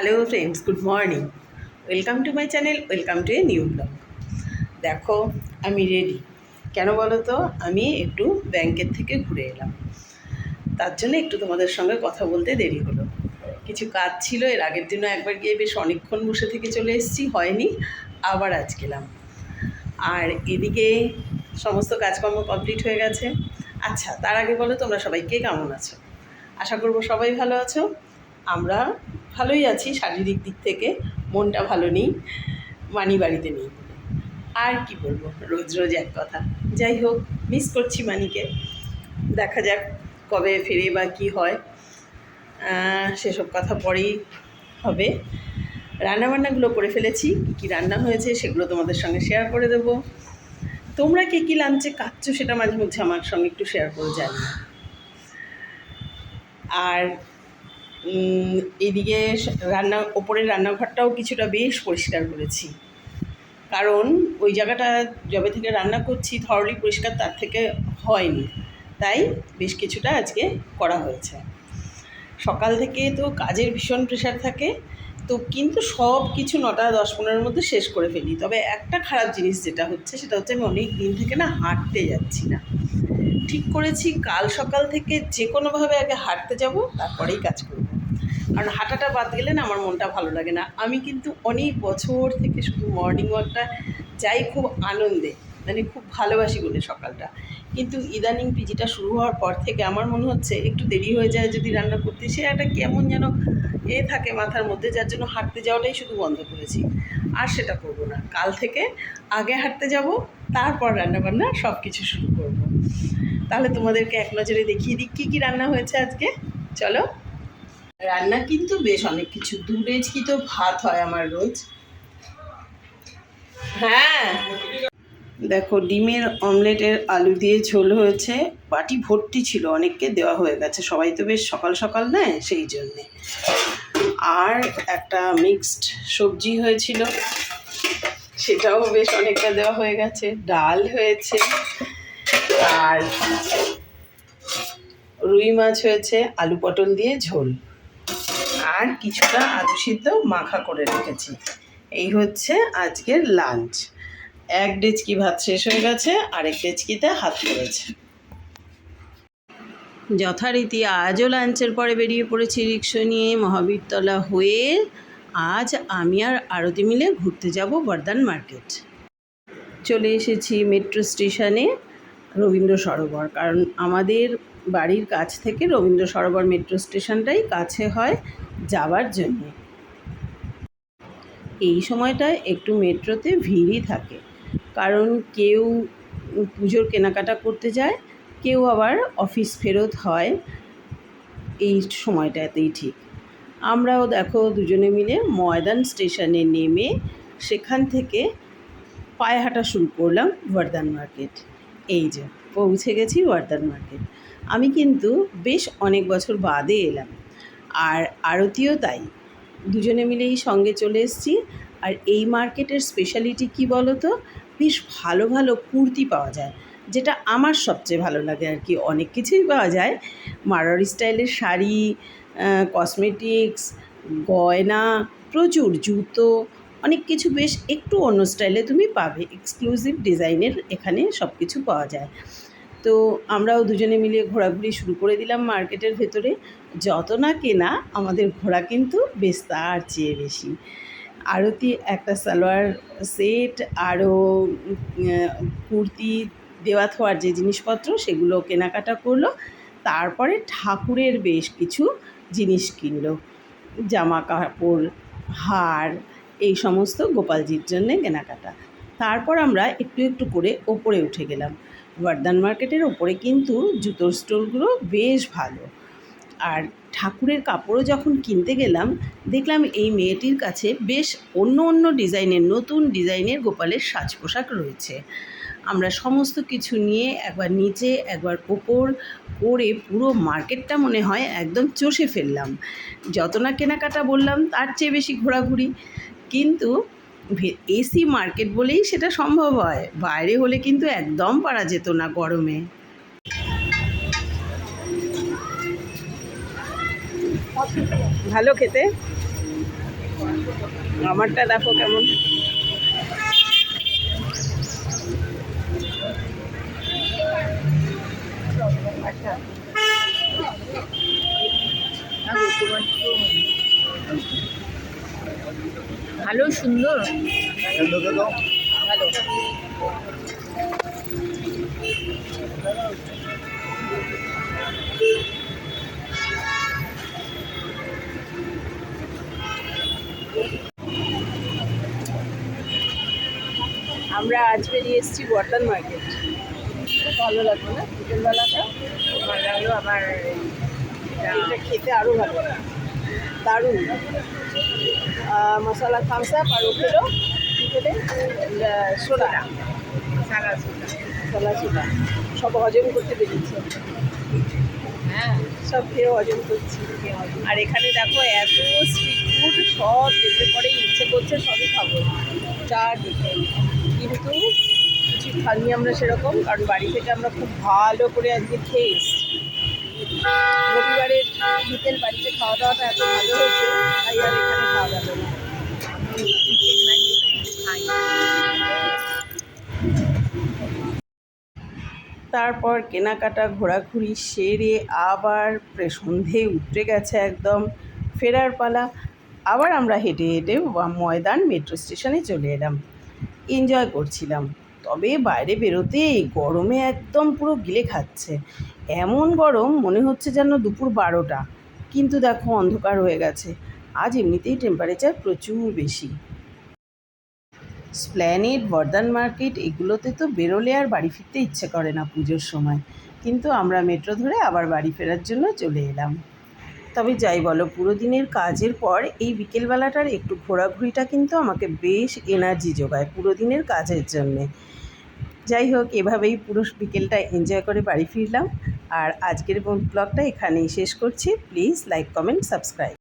Hello friends good morning welcome to my channel welcome to a new blog দেখো, আমি ready কেন বলো তো আমি একটু ব্যাংকের থেকে ঘুরে এলাম। তার জন্য একটু তোমাদের সঙ্গে কথা বলতে দেরি হলো। কিছু কাজ ছিল, এর আগের দিনও একবার গিয়ে বেশ অনেকক্ষণ বসে থেকে চলে এসেছি, হয়নি, আবার আজ গেলাম। আর এদিকে সমস্ত কাজকর্ম কমপ্লিট হয়ে গেছে। আচ্ছা তার আগে বলো তোমরা সবাই কে কেমন আছো? আশা করব সবাই ভালো আছো। আমরা ভালোই আছি শারীরিক দিক থেকে, মনটা ভালো নেই, মানি বাড়িতে নেই। আর কি বলব, রোজ রোজ এক কথা। যাই হোক মিস করছি মানিকে। দেখা যাক কবে ফিরে বা কি হয়। সেসব কথা পরেই হবে। রান্নাবান্নাগুলো করে ফেলেছি, কী কী রান্না হয়েছে সেগুলো তোমাদের সঙ্গে শেয়ার করে দেবো। তোমরা কে কী লাঞ্চে কাচ্ছো সেটা মাঝে মধ্যে আমার সঙ্গে একটু শেয়ার করে জানি আর এদিকে রান্না, ওপরের রান্নাঘরটাও কিছুটা বেশ পরিষ্কার করেছি। কারণ ওই জায়গাটা যবে থেকে রান্না করছি থরলি পরিষ্কার তার থেকে হয়নি। তাই বেশ কিছুটা আজকে করা হয়েছে। সকাল থেকে তো কাজের ভীষণ প্রেশার থাকে, তো কিন্তু সব কিছু নটা দশ পনেরোর মধ্যে শেষ করে ফেলি। তবে একটা খারাপ জিনিস যেটা হচ্ছে, সেটা হচ্ছে আমি অনেক দিন থেকে না হাঁটতে যাচ্ছি না। ঠিক করেছি, কাল সকাল থেকে যে কোনোভাবে আগে হাঁটতে যাব, তারপরেই কাজ করব। কারণ হাঁটাটা বাদ গেলে না আমার মনটা ভালো লাগে না। আমি কিন্তু অনেক বছর থেকে শুধু মর্নিং ওয়াকটা যাই খুব আনন্দে মানে খুব ভালোবাসি বলে সকালটা। কিন্তু ইদানিং পিজিটা শুরু হওয়ার পর থেকে আমার মনে হচ্ছে একটু দেরি হয়ে যায় যদি রান্না করতে। সে একটা কেমন যেন এ থাকে মাথার মধ্যে, যার জন্য হাঁটতে যাওয়াটাই শুধু বন্ধ করেছি। আর সেটা করব না। কাল থেকে আগে হাঁটতে যাব, তারপর রান্নাবান্না সব কিছু শুরু করব। তাহলে তোমাদেরকে এক নজরে দেখিয়ে দিই, কী কী রান্না হয়েছে আজকে? চলো। রান্না কিন্তু বেশ অনেক কিছু। দূরে কি তো ভাত হয় আমার রোজ। হ্যাঁ। দেখো, ডিমের অমলেটের আলু দিয়ে ঝোল হয়েছে। বাটি ভর্তি ছিল, অনেককে দেওয়া হয়ে গেছে। সবাই তো বেশ সকাল সকাল নেয় সেই জন্যে। আর একটা মিক্সড সবজি হয়েছিল। সেটাও বেশ অনেকটা দেওয়া হয়ে গেছে। ডাল হয়েছে। আর রুই মাছ হয়েছে, আলু পটল দিয়ে ঝোল। আর কিছুটা আলু সিদ্ধ মাখা করে রেখেছি। এই হচ্ছে আজকের লাঞ্চ। এক ডেচকি ভাত শেষ হয়ে গেছে, আরেক ডেচকিতে হাত পড়েছে যথারীতি আজও লাঞ্চের পরে বেরিয়ে পড়েছি রিক্সা নিয়ে মহাবীরতলা হয়ে। আজ আমি আর আরতি মিলে ঘুরতে যাব বর্ধমান মার্কেট। চলে এসেছি মেট্রো স্টেশনে রবীন্দ্র সরোবর, কারণ আমাদের বাড়ির কাছ থেকে রবীন্দ্র সরোবর মেট্রো স্টেশনটাই কাছে হয়। যাওয়ার জন্য। এই সময়টায় একটু মেট্রোতে ভিড়ই থাকে। কারণ কেউ পুজোর কেনাকাটা করতে যায়, কেউ আবার অফিস ফেরত হয় এই সময়টাতেই ঠিক। আমরাও দেখো দুজনে মিলে ময়দান স্টেশনে নেমে সেখান থেকে পায়ে হাঁটা শুরু করলাম বর্ধমান মার্কেট। এই যে, পৌঁছে গেছি বর্ধমান মার্কেট। আমি কিন্তু বেশ অনেক বছর বাদে এলাম। আর আরতিও তাই। দুজনে মিলেই সঙ্গে চলে এসেছি। আর এই মার্কেটের স্পেশালিটি কি বলো তো বেশ ভালো ভালো কুর্তি পাওয়া যায়, যেটা আমার সবচেয়ে ভালো লাগে আর কি। অনেক কিছুই পাওয়া যায়। মারোয়ারি স্টাইলের শাড়ি কসমেটিক্স গয়না, প্রচুর জুতো, অনেক কিছু বেশ একটু অন্য স্টাইলে তুমি পাবে। এক্সক্লুসিভ ডিজাইনের এখানে সব কিছু পাওয়া যায়। তো আমরাও দুজনে মিলে ঘোরাঘুরি শুরু করে দিলাম মার্কেটের ভেতরে। যত না কেনা, আমাদের ঘোরা কিন্তু বেশ তার চেয়ে বেশি। আরতি একটা সালোয়ার সেট, আরও কুর্তি দেওয়া থোয়ার যে জিনিসপত্র, সেগুলো কেনাকাটা করল। তারপরে ঠাকুরের বেশ কিছু জিনিস কিনলো। জামা কাপড় হার, এই সমস্ত গোপালজির জন্যে কেনাকাটা। তারপর আমরা একটু একটু করে ওপরে উঠে গেলাম। বর্ধমান মার্কেটের ওপরে কিন্তু জুতোর স্টোরগুলো বেশ ভালো। আর ঠাকুরের কাপড়ও যখন কিনতে গেলাম, দেখলাম এই মেয়েটির কাছে বেশ অন্য অন্য ডিজাইনের, নতুন ডিজাইনের গোপালের সাজ পোশাক রয়েছে। আমরা সমস্ত কিছু নিয়ে একবার নিচে, একবার ওপর করে পুরো মার্কেটটা মনে হয় একদম চষে ফেললাম। যত না কেনাকাটা বললাম, তার চেয়ে বেশি ঘোরাঘুরি। কিন্তু এসি মার্কেট বলেই সেটা সম্ভব হয়। বাইরে হলে কিন্তু একদম পারা যেত না গরমে। ভালো খেতে? আমারটা দেখো কেমন। ভালো, সুন্দর? আমরা আজ বেরিয়ে এসেছি ওয়াটার মার্কেট। খুব ভালো লাগল না বিকেলবেলাটা? ভালো লাগল এটা খেতে আরও ভালো দারুণ। মশলা থামস আপ আর ওগুলো কী করে সোডা সারা সুতা মশলা সোডা। সব হজম করতে পেরেছি। হ্যাঁ। সব খেয়ে হজম করছি। আর এখানে দেখো এত স্ট্রিট ফুড সব যেতে পরে ইচ্ছে করছে সবই খাব। চারদিকে। কিন্তু কিছু খাইনি আমরা সেরকম কারণ বাড়ি থেকে আমরা খুব ভালো করে আজকে খেয়ে রবিবারের বাড়িতে খাওয়া দাওয়াটা এত ভালো হয়েছে, তাই আর এখানে খাওয়া তারপর কেনাকাটা, ঘোরাঘুরি সেরে আবার সন্ধে উঠে গেছে একদম ফেরার পালা। আবার আমরা হেঁটে হেঁটে ময়দান মেট্রো স্টেশনে চলে এলাম। এনজয় করছিলাম। তবে বাইরে বেরোতে গরমে একদম পুরো গিলে খাচ্ছে। এমন গরম মনে হচ্ছে যেন দুপুর বারোটা। কিন্তু দেখো, অন্ধকার হয়ে গেছে। আজ এমনিতেই টেম্পারেচার প্রচুর বেশি। স্প্ল্যানেড বর্ধন মার্কেট, এগুলোতে তো বেরোলে আর বাড়ি ফিরতে ইচ্ছে করে না পুজোর সময়। কিন্তু আমরা মেট্রো ধরে আবার বাড়ি ফেরার জন্য চলে এলাম। তবে যাই বলো, পুরো দিনের কাজের পর এই বিকেলবেলাটার একটু ঘোরাঘুরিটা কিন্তু আমাকে বেশ এনার্জি যোগায় পুরো দিনের কাজের জন্যে। যাই হোক, এভাবেই পুরো বিকেলটা এনজয় করে বাড়ি ফিরলাম। আর আজকের ব্লগটা এখানেই শেষ করছি। Please like comment subscribe